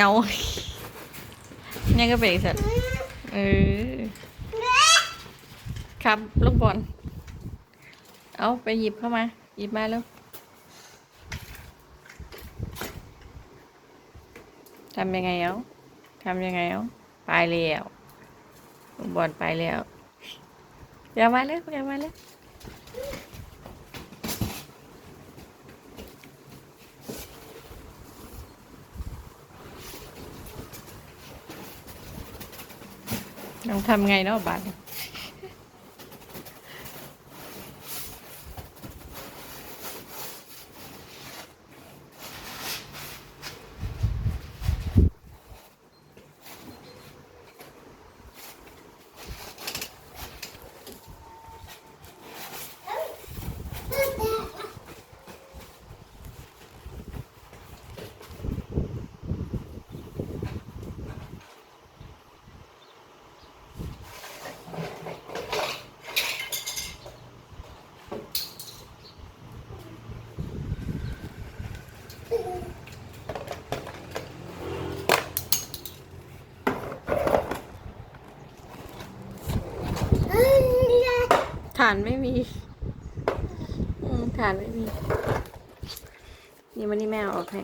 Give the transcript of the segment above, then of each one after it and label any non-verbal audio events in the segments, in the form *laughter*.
เอาเนี่ยก็เป็นอีกสัตว์เออครับลูกบอลเอาไปหยิบเข้ามา หยิบมาแล้วทำยังไงเอาทำยังไงเอาไปแล้วลูกบอลไปแล้วอย่ามาเลยอย่ามาเลย ต้องทำไงเนาะบาท ฐานไม่มีฐานไม่มี นี่มันนี่แม่ออกให้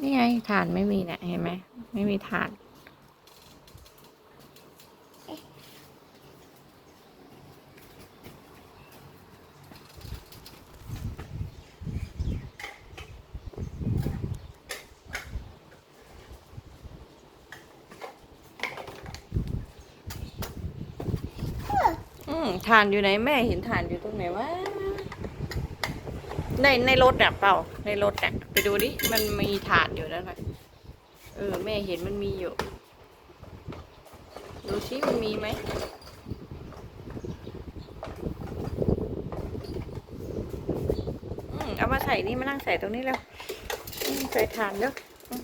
นี่ไงฐานไม่มีเนี่ยเห็นไหม ไม่มีฐาน ฐานอยู่ไหนแม่เห็นฐานอยู่ตรงไหนวะในในรถเนี่ยเปล่า ในรถเนี่ยไปดูดิ มันมีฐานอยู่นั่นค่ะเออ แม่เห็นมันมีอยู่ ดูซิมันมีไหมอืมเอามาใส่นี่มานั่งใส่ตรงนี้แล้ว ใส่ฐานแล้วอืม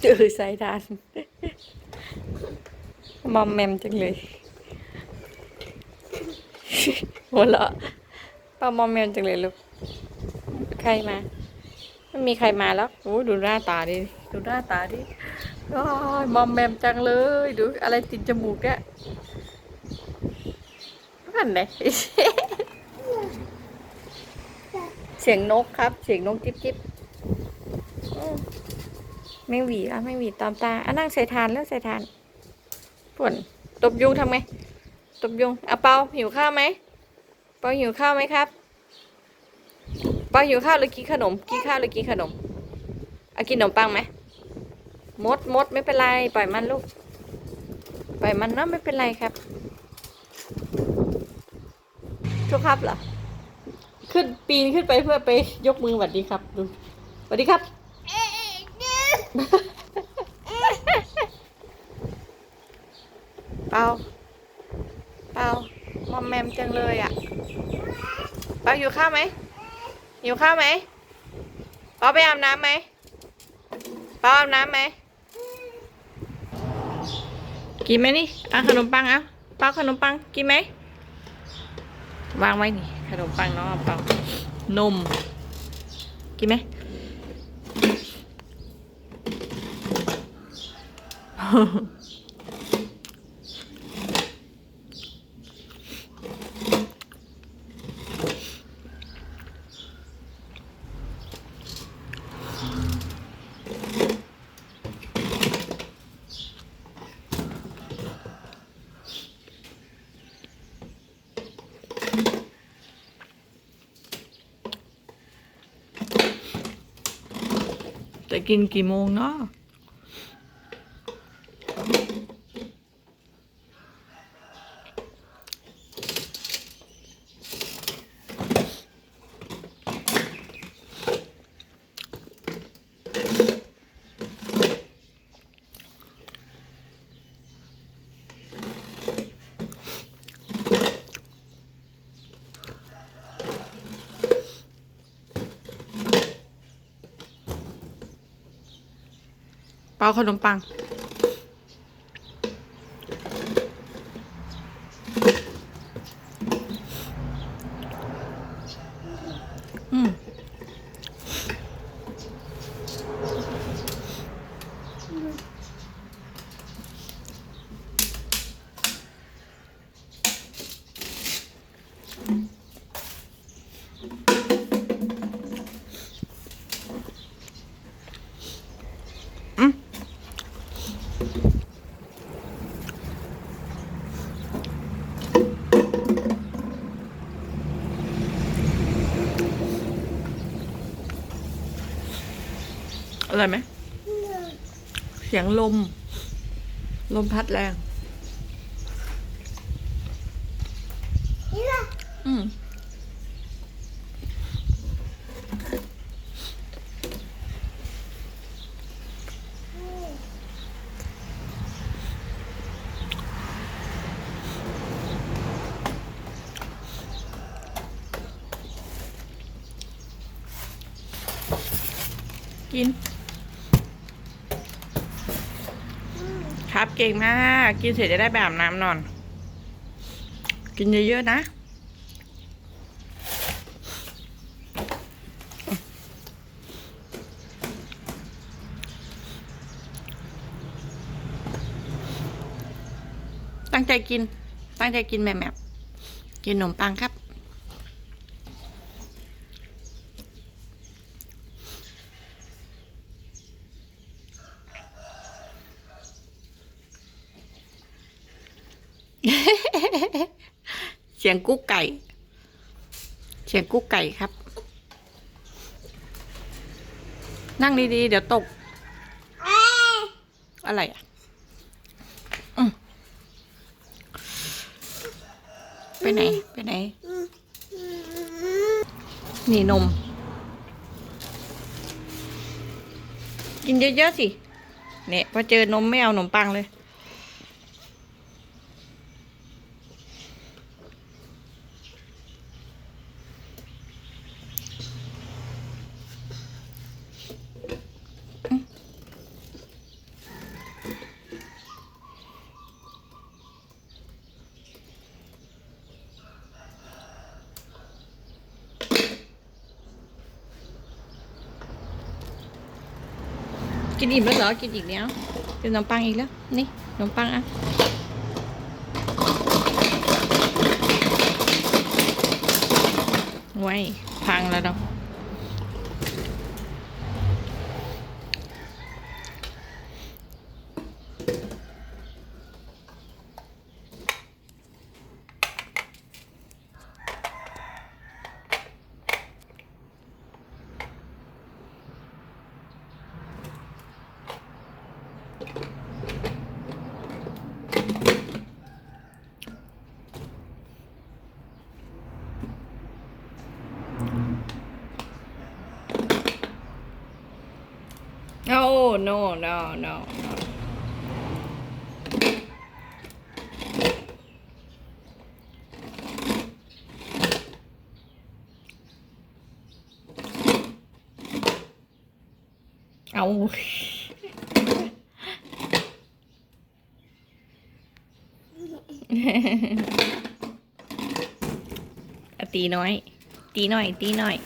เจอใส่ฐานมอมแมมจังเลยหัวเราะป้ามอมแมมจังเลยลูกใครมาไม่มีใครมาแล้วโอ้ดูหน้าตาดิดูหน้าตาดิโอ้ยมอมแมมจังเลย ดูอะไรติดจมูกเนี่ยนั่นไหนเสียงนกครับ เสียงนกจิ๊บจิ๊บ แมงหวีอะแมงหวีตามตาอะนั่งใส่ทานแล้วใส่ทานปวนตบยุงทำไงตบยุงอะเปาหิวข้าวไหมเปาหิวข้าวไหมครับเปาหิวข้าวหรือกินขนมกินข้าวหรือกินขนมเอากินขนมปังไหมมดมดไม่เป็นไรปล่อยมันลูกปล่อยมันเนาะไม่เป็นไรครับทุกครับเหรอขึ้นปีนขึ้นไปเพื่อไปยกมือสวัสดีครับดูสวัสดีครับ เปาเปล่ามอมแมมจังเลยอะเปาอยู่ข้าวไหมอยู่ข้าวไหมเปาไปอาบน้ำไหมเปาอาบน้ำไหมกินไหมนี่อะขนมปังเอะเปาขนมปังกินไหมวางไว้นี่ ขนมปังน้องเปานม กินไหม จะกินกี่โมงเนาะ เปาขนมปัง อืม ร่อยไหมเสียงลม ลมพัดแรงอืมกิน ครับ เก่งมาก กินเสร็จจะได้ไปอาบน้ำนอน กินเยอะๆนะตั้งใจกิน ตั้งใจกินแม่แมบกินขนมปังครับ เสียงกุ๊กไก่ เสียงกุ๊กไก่ครับ นั่งดีๆ เดี๋ยวตก อะไรอะไปไหน ไปไหน นี่นม กินเยอะๆสิ เนี่ยพอเจอนมไม่เอาขนมปังเลย กินอิ่มแล้วเหรอ กินอีกแล้วกินขนมปังอีกแล้ว นี่ขนมปังอะไว้ยพังแล้วเนาะ no, no, no. Ôi. *laughs* tí nói tí nói tí nói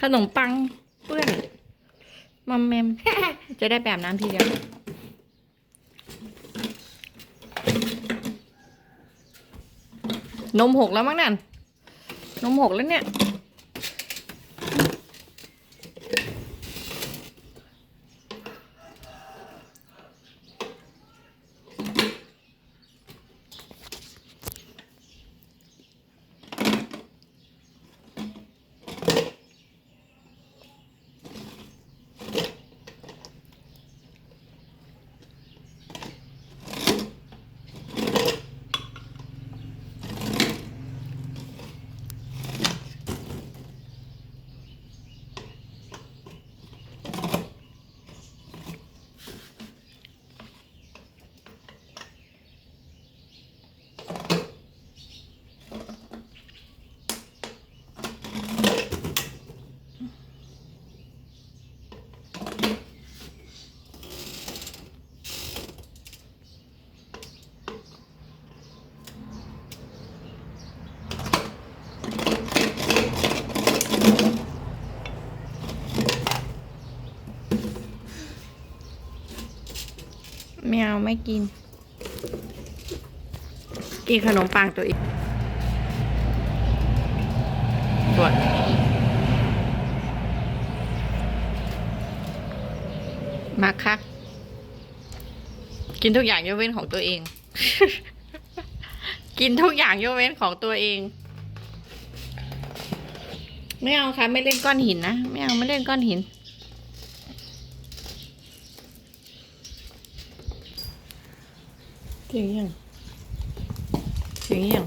ขนมปัง มัมแมม จะได้แบบน้ำทีเดียว นมหกแล้วมั้งนั่น นมหกแล้วเนี่ย ไม่เอาไม่กิน กินขนมปังตัวเองตรวจมาคัก กินทุกอย่างยกเว้นของตัวเอง กินทุกอย่างยกเว้นของตัวเอง ไม่เอาค่ะ ไม่เล่นก้อนหินนะ ไม่เอาไม่เล่นก้อนหิน เสียงยังเสียงยัง